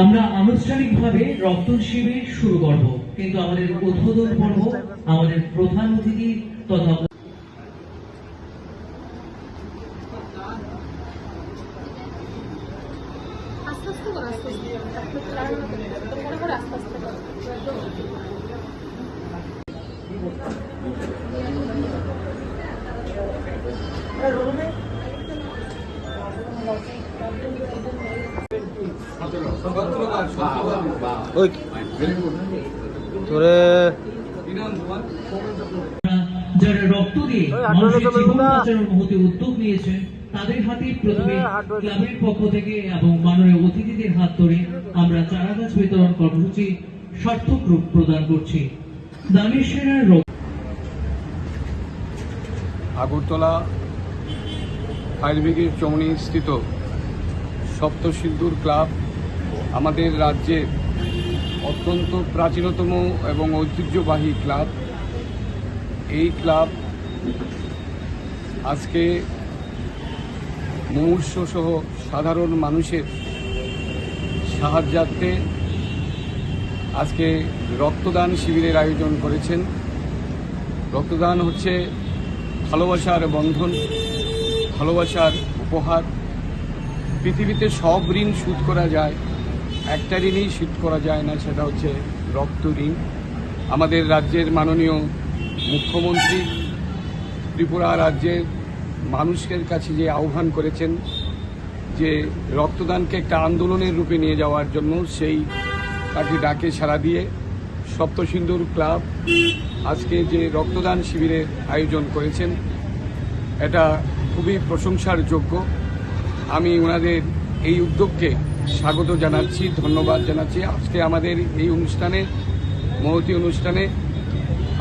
আমরা আনুষ্ঠানিকভাবে রক্ত শিবির শুরু করব, কিন্তু আমাদের উদ্বোধন পর্ব আমাদের প্রধান অতিথি তথা আস্তে আস্তে করো আস্তে আস্তে মনে করে আস্তে আস্তে করো ওই তোরে যারা রক্ত দিয়ে মানুষের জীবন বাঁচানোর মহতি উদ্যোগ নিয়েছেন তাদের হাতে প্রথমে হাত ধরে ক্লাবের পক্ষ থেকে এবং মাননীয় অতিথিদের হাত ধরে আমরা চারা গাছ বিতরণ কর্মসূচি সার্থক রূপ প্রদান করছি। দানের সেরা আগরতলা ফায়ার ব্রিগেড চৌনি স্থিত সপ্তসিন্ধুর ক্লাব আমাদের রাজ্যের অত্যন্ত প্রাচীনতম এবং ঐতিহ্যবাহী ক্লাব। এই ক্লাব আজকে মুমূর্ষ সহ সাধারণ মানুষের সাহায্যার্থে আজকে রক্তদান শিবিরের আয়োজন করেছেন। রক্তদান হচ্ছে ভালোবাসার বন্ধন, ভালোবাসার উপহার। পৃথিবীতে সব ঋণ শোধ করা যায়। একটা ঋণই শোধ করা যায় না, সেটা হচ্ছে রক্ত ঋণ। আমাদের রাজ্যের মাননীয় মুখ্যমন্ত্রী ত্রিপুরা রাজ্যের মানুষের কাছে যে আহ্বান করেছেন যে রক্তদানকে একটা আন্দোলনের রূপে নিয়ে যাওয়ার জন্য, সেই তাকে ডাকে সাড়া দিয়ে সপ্তসিন্ধুর ক্লাব আজকে যে রক্তদান শিবিরের আয়োজন করেছেন, এটা খুবই প্রশংসার যোগ্য। আমি ওনাদের এই উদ্যোগকে স্বাগত জানাচ্ছি, ধন্যবাদ জানাচ্ছি। আজকে আমাদের এই অনুষ্ঠানে, মহতি অনুষ্ঠানে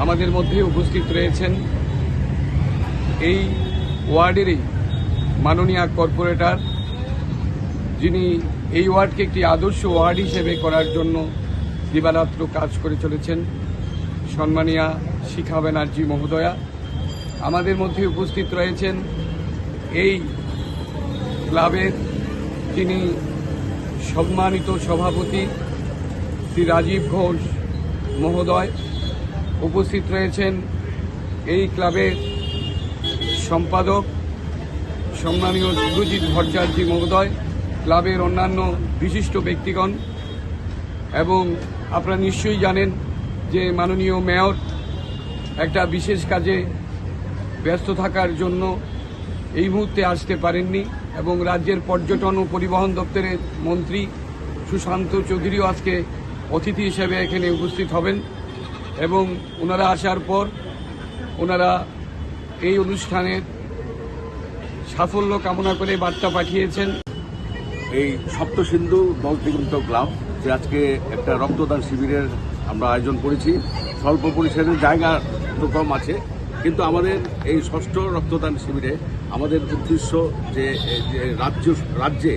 আমাদের মধ্যে উপস্থিত রয়েছেন এই ওয়ার্ডেরই মাননীয় কর্পোরেটর, যিনি এই ওয়ার্ডকে একটি আদর্শ ওয়ার্ড হিসেবে করার জন্য দিবারাত্র কাজ করে চলেছেন। সম্মানীয়া শিখা ব্যানার্জি মহোদয়া, আমাদের মধ্যে উপস্থিত রয়েছেন এই ক্লাবের তিনি সম্মানিত সভাপতি শ্রী রাজীব ঘোষ মহোদয় উপস্থিত রয়েছেন এই ক্লাবের সম্পাদক সম্মানীয় সুরজিৎ ভট্টাচার্য মহোদয়, ক্লাবের অন্যান্য বিশিষ্ট ব্যক্তিগণ এবং আপনারা নিশ্চয়ই জানেন যে মাননীয় মেয়র একটা বিশেষ কাজে ব্যস্ত থাকার জন্য এই মুহূর্তে আসতে পারেননি। এবং রাজ্যের পর্যটন ও পরিবহন দপ্তরের মন্ত্রী সুশান্ত চৌধুরীও আজকে অতিথি হিসেবে এখানে উপস্থিত হবেন এবং ওনারা আসার পর ওনারা এই অনুষ্ঠানের সাফল্য কামনা করে বার্তা পাঠিয়েছেন। এই সপ্তসিন্ধু দল দিগন্ত ক্লাব, যে আজকে একটা রক্তদান শিবিরের আমরা আয়োজন করেছি। স্বল্প পরিসরের জায়গা তো কম আছে। কিন্তু আমাদের এই ষষ্ঠ রক্তদান শিবিরে আমাদের উদ্দেশ্য যে রাজ্য, রাজ্যে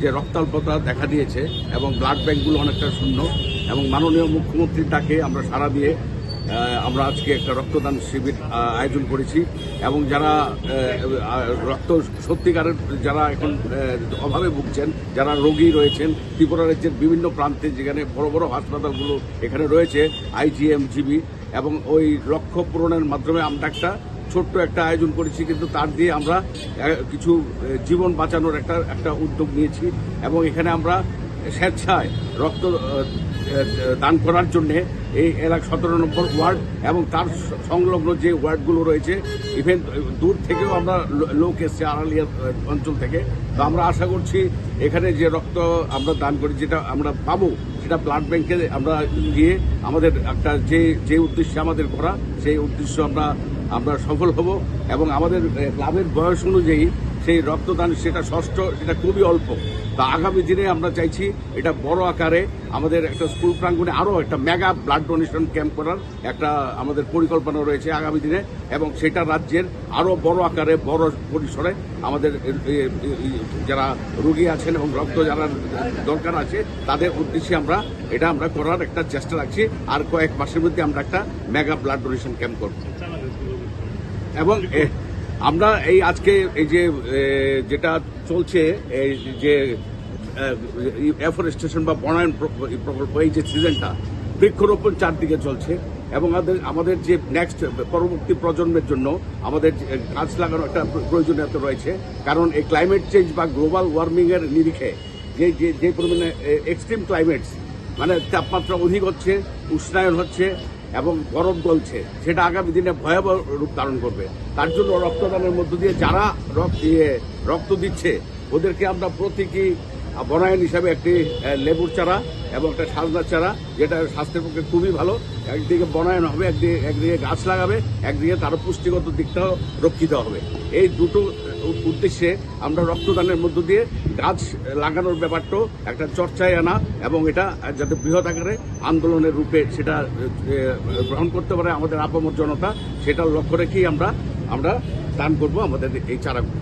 যে রক্তাল্পতা দেখা দিয়েছে এবং ব্লাড ব্যাঙ্কগুলো অনেকটা শূন্য এবং মাননীয় মুখ্যমন্ত্রীর ডাকে আমরা সারা দিয়ে আমরা আজকে একটা রক্তদান শিবির আয়োজন করেছি এবং যারা রক্ত সত্যিকারের যারা এখন অভাবে ভুগছেন, যারা রোগী রয়েছেন, ত্রিপুরা রাজ্যের বিভিন্ন প্রান্তে যেখানে বড় বড় হাসপাতালগুলো এখানে রয়েছে আইজিএম জিবি এবং ওই লক্ষ্য পূরণের মাধ্যমে আমরা একটা ছোট্ট একটা আয়োজন করেছি, কিন্তু তার দিয়ে আমরা কিছু জীবন বাঁচানোর একটা একটা উদ্যোগ নিয়েছি এবং এখানে আমরা স্বেচ্ছায় রক্ত দান করার জন্যে এই এলাকা সতেরো নম্বর ওয়ার্ড এবং তার সংলগ্ন যে ওয়ার্ডগুলো রয়েছে ইভেন দূর থেকেও আমরা লোক এসছে আড়ালিয়া অঞ্চল থেকে। তো আমরা আশা করছি এখানে যে রক্ত আমরা দান করি, যেটা আমরা পাবো, সেটা ব্লাড ব্যাংকে আমরা গিয়ে আমাদের একটা যে যে উদ্দেশ্যে আমাদের করা, সেই উদ্দেশ্য আমরা আমরা সফল হব এবং আমাদের ক্লাবের বয়স অনুযায়ী সেই রক্তদান সেটা ষষ্ঠ, সেটা খুবই অল্প। তা আগামী দিনে আমরা চাইছি এটা বড় আকারে আমাদের একটা স্কুল প্রাঙ্গণে আরও একটা মেগা ব্লাড ডোনেশন ক্যাম্প করার একটা আমাদের পরিকল্পনা রয়েছে আগামী দিনে এবং সেটা রাজ্যের আরও বড় আকারে, বড় পরিসরে আমাদের যারা রোগী আছেন এবং রক্ত যারা দরকার আছে, তাদের উদ্দেশ্যে আমরা এটা আমরা করার একটা চেষ্টা রাখছি। আর কয়েক মাসের মধ্যে আমরা একটা মেগা ব্লাড ডোনেশন ক্যাম্প করব। এবং আমরা এই আজকে এই যে যেটা চলছে, এই যে এফরেস্টেশন বা বনায়ন প্রকল্প, এই যে সিজনটা বৃক্ষরোপণ চারদিকে চলছে এবং আমাদের যে নেক্সট পরবর্তী প্রজন্মের জন্য আমাদের গাছ লাগানো একটা প্রয়োজনীয়তা রয়েছে। কারণ এই ক্লাইমেট চেঞ্জ বা গ্লোবাল ওয়ার্মিংয়ের নিরিখে যে যে পরিমাণে এক্সট্রিম ক্লাইমেটস মানে তাপমাত্রা অধিক হচ্ছে, উষ্ণায়ন হচ্ছে এবং গরম চলছে সেটা আগামী দিনে ভয়াবহ রূপ ধারণ করবে। তার জন্য রক্তদানের মধ্য দিয়ে যারা রক্ত দিয়ে রক্ত দিচ্ছে, ওদেরকে আমরা প্রতীকী বনায়ন হিসাবে একটি লেবুর চারা এবং একটা সাজনার চারা, যেটা স্বাস্থ্যের পক্ষে খুবই ভালো। একদিকে বনায়ন হবে, একদিকে একদিকে গাছ লাগাবে, একদিকে তার পুষ্টিগত দিকটাও রক্ষিত হবে। এই দুটো উদ্দেশ্যে আমরা রক্তদানের মধ্য দিয়ে গাছ লাগানোর ব্যাপারটাও একটা চর্চায় আনা এবং এটা যাতে বৃহৎ আকারে আন্দোলনের রূপে সেটা গ্রহণ করতে পারে আমাদের আপামর জনতা, সেটার লক্ষ্য রেখেই আমরা আমরা দান করব আমাদের এই চারাগুলো।